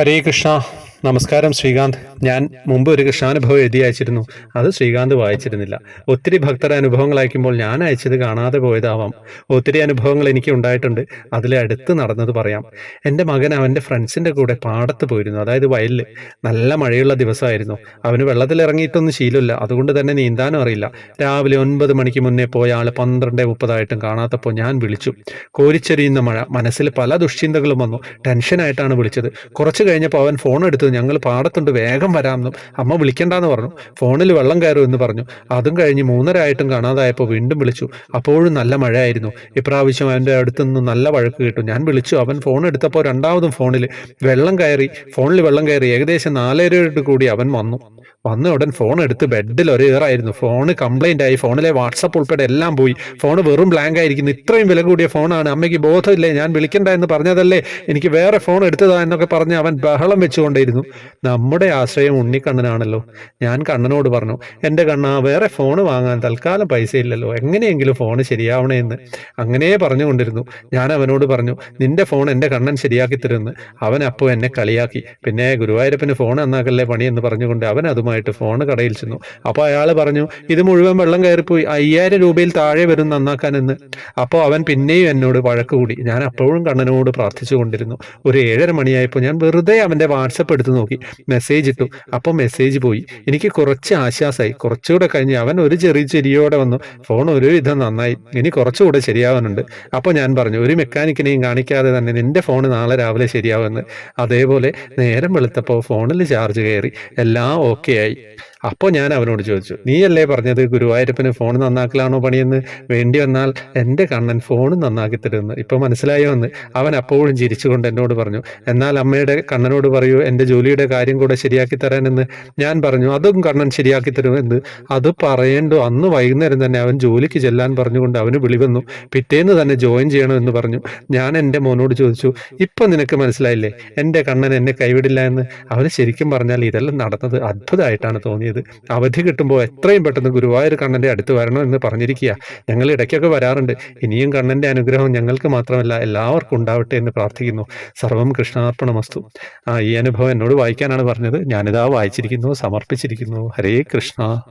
ഹരേ കൃഷ്ണ. നമസ്കാരം ശ്രീകാന്ത്. ഞാൻ മുമ്പ് ഒരു കൃഷ്ണാനുഭവം എഴുതി അയച്ചിരുന്നു. അത് ശ്രീകാന്ത് വായിച്ചിരുന്നില്ല. ഒത്തിരി ഭക്തരുടെ അനുഭവങ്ങൾ അയക്കുമ്പോൾ ഞാൻ അയച്ചത് കാണാതെ പോയതാവാം. ഒത്തിരി അനുഭവങ്ങൾ എനിക്ക് ഉണ്ടായിട്ടുണ്ട്. അതിലെ അടുത്ത് നടന്നത് പറയാം. എന്റെ മകൻ അവന്റെ ഫ്രണ്ട്സിന്റെ കൂടെ പാടത്ത് പോയിരുന്നു. അതായത് വയലിൽ നല്ല മഴയുള്ള ദിവസമായിരുന്നു. അവന് വെള്ളത്തിൽ ഇറങ്ങിയിട്ടൊന്നും ശീലമില്ല. അതുകൊണ്ട് തന്നെ നീന്താനും അറിയില്ല. രാവിലെ ഒൻപത് മണിക്ക് മുന്നേ പോയ ആൾ പന്ത്രണ്ട് മുപ്പതായിട്ടും കാണാത്തപ്പോൾ ഞാൻ വിളിച്ചു. കോരിച്ചെരിയുന്ന മഴ. മനസ്സിൽ പല ദുശ്ചിന്തകളും വന്നു. ടെൻഷനായിട്ടാണ് വിളിച്ചത്. കുറച്ച് കഴിഞ്ഞപ്പോൾ അവൻ ഫോൺ എടുത്ത് ഞങ്ങൾ പാടത്തുണ്ട് വേഗം വരാമെന്നും അമ്മ വിളിക്കണ്ടെന്ന് പറഞ്ഞു. ഫോണിൽ വെള്ളം കയറും എന്ന് പറഞ്ഞു. അതും കഴിഞ്ഞ് മൂന്നര ആയിട്ടും കാണാതായപ്പോൾ വീണ്ടും വിളിച്ചു. അപ്പോഴും നല്ല മഴയായിരുന്നു. ഇപ്രാവശ്യം അവന്റെ അടുത്ത് നിന്ന് നല്ല വഴക്ക് കിട്ടും. ഞാൻ വിളിച്ചു. അവൻ ഫോൺ എടുത്തപ്പോൾ രണ്ടാമതും ഫോണിൽ വെള്ളം കയറി ഫോണിൽ വെള്ളം കയറി ഏകദേശം നാലരയോട് കൂടി അവൻ വന്നു. വന്ന ഉടൻ ഫോൺ എടുത്ത് ബെഡിൽ ഒരു ഏറായിരുന്നു ഫോണ് കംപ്ലൈന്റ് ആയി. ഫോണിലെ വാട്സപ്പ് ഉൾപ്പെടെ എല്ലാം പോയി. ഫോൺ വെറും ബ്ലാങ്ക് ആയിരിക്കുന്നു. ഇത്രയും വില കൂടിയ ഫോണാണ് അമ്മയ്ക്ക് ബോധമില്ലേ? ഞാൻ വിളിക്കണ്ട എന്ന് പറഞ്ഞതല്ലേ? എനിക്ക് വേറെ ഫോൺ എടുത്തതാ എന്നൊക്കെ പറഞ്ഞ് അവൻ ബഹളം വെച്ചുകൊണ്ടിരുന്നു നമ്മുടെ ആശ്രയം ഉണ്ണിക്കണ്ണനാണല്ലോ. ഞാൻ കണ്ണനോട് പറഞ്ഞു എന്റെ കണ്ണ വേറെ ഫോൺ വാങ്ങാൻ തൽക്കാലം പൈസ ഇല്ലല്ലോ. എങ്ങനെയെങ്കിലും ഫോൺ ശരിയാവണേ എന്ന് അങ്ങനെ പറഞ്ഞുകൊണ്ടിരുന്നു. ഞാൻ അവനോട് പറഞ്ഞു നിന്റെ ഫോൺ എന്റെ കണ്ണൻ ശരിയാക്കി തരുമെന്ന്. അവൻ അപ്പോൾ എന്നെ കളിയാക്കി. പിന്നെ ഗുരുവായൂരപ്പന് ഫോൺ നന്നാക്കല്ലേ പണി? എന്ന് പറഞ്ഞുകൊണ്ട് അവൻ അതുമായിട്ട് ഫോൺ കടയിൽ ചെന്നു. അപ്പോൾ അയാൾ പറഞ്ഞു ഇത് മുഴുവൻ വെള്ളം കയറിപ്പോയി. അയ്യായിരം രൂപയിൽ താഴെ വരും നന്നാക്കാനെന്ന്. അപ്പോൾ അവൻ പിന്നെയും എന്നോട് വഴക്ക് കൂടി. ഞാൻ അപ്പോഴും കണ്ണനോട് പ്രാർത്ഥിച്ചു കൊണ്ടിരുന്നു. ഒരു ഏഴര മണിയായപ്പോൾ ഞാൻ വെറുതെ അവന്റെ വാട്സപ്പ് എടുത്ത് നോക്കി. മെസ്സേജ് ഇട്ടു. അപ്പോൾ മെസ്സേജ് പോയി. എനിക്ക് കുറച്ച് ആശ്വാസമായി കുറച്ചുകൂടെ കഴിഞ്ഞ് അവൻ ഒരു ചെറിയ ചെരിയോടെ വന്നു. ഫോൺ ഒരുവിധം നന്നായി. ഇനി കുറച്ചുകൂടെ ശരിയാവാനുണ്ട്. അപ്പോൾ ഞാൻ പറഞ്ഞു ഒരു മെക്കാനിക്കിനെയും കാണിക്കാതെ തന്നെ നിന്റെ ഫോൺ നാളെ രാവിലെ ശരിയാവുമെന്ന്. അതേപോലെ നേരം വെളുത്തപ്പോൾ ഫോണിൽ ചാർജ് കയറി. എല്ലാം ഓക്കെ ആയി അപ്പോൾ ഞാൻ അവനോട് ചോദിച്ചു നീയല്ലേ പറഞ്ഞത് ഗുരുവായൂരപ്പന് ഫോൺ നന്നാക്കലാണോ പണിയെന്ന്? വേണ്ടി വന്നാൽ എന്റെ കണ്ണൻ ഫോൺ നന്നാക്കി തരുമെന്ന്. ഇപ്പോൾ മനസ്സിലായോ എന്ന്? അവൻ അപ്പോഴും ചിരിച്ചുകൊണ്ട് എന്നോട് പറഞ്ഞു എന്നാൽ അമ്മയുടെ കണ്ണനോട് പറയൂ എന്റെ ജോലിയുടെ കാര്യം കൂടെ ശരിയാക്കി തരാനെന്ന്. ഞാൻ പറഞ്ഞു അതും കണ്ണൻ ശരിയാക്കി തരുമെന്ന്. അത് പറയേണ്ടോ അന്ന് വൈകുന്നേരം തന്നെ അവൻ ജോലിക്ക് ചെല്ലാൻ പറഞ്ഞുകൊണ്ട് അവന് വിളി വന്നു പിറ്റേന്ന് തന്നെ ജോയിൻ ചെയ്യണമെന്ന് പറഞ്ഞു. ഞാൻ എന്റെ മോനോട് ചോദിച്ചു ഇപ്പം നിനക്ക് മനസ്സിലായില്ലേ? എന്റെ കണ്ണൻ എന്നെ കൈവിടില്ല എന്ന്? അവന് ശരിക്കും പറഞ്ഞാൽ ഇതെല്ലാം നടന്നത് അത്ഭുതമായിട്ടാണ് തോന്നിയത്. അവധി കിട്ടുമ്പോൾ എത്രയും പെട്ടെന്ന് ഗുരുവായൂർ കണ്ണന്റെ അടുത്ത് വരണം എന്ന് പറഞ്ഞിരിക്കുക. ഞങ്ങൾ ഇടയ്ക്കൊക്കെ വരാറുണ്ട്. ഇനിയും കണ്ണന്റെ അനുഗ്രഹം ഞങ്ങൾക്ക് മാത്രമല്ല എല്ലാവർക്കും ഉണ്ടാവട്ടെ എന്ന് പ്രാർത്ഥിക്കുന്നു. സർവം കൃഷ്ണാർപ്പണമസ്തു. ആ ഈ അനുഭവം എന്നോട് വായിക്കാനാണ് പറഞ്ഞത്. ഞാനിതാ വായിച്ചിരിക്കുന്നു സമർപ്പിച്ചിരിക്കുന്നു. ഹരേ കൃഷ്ണ.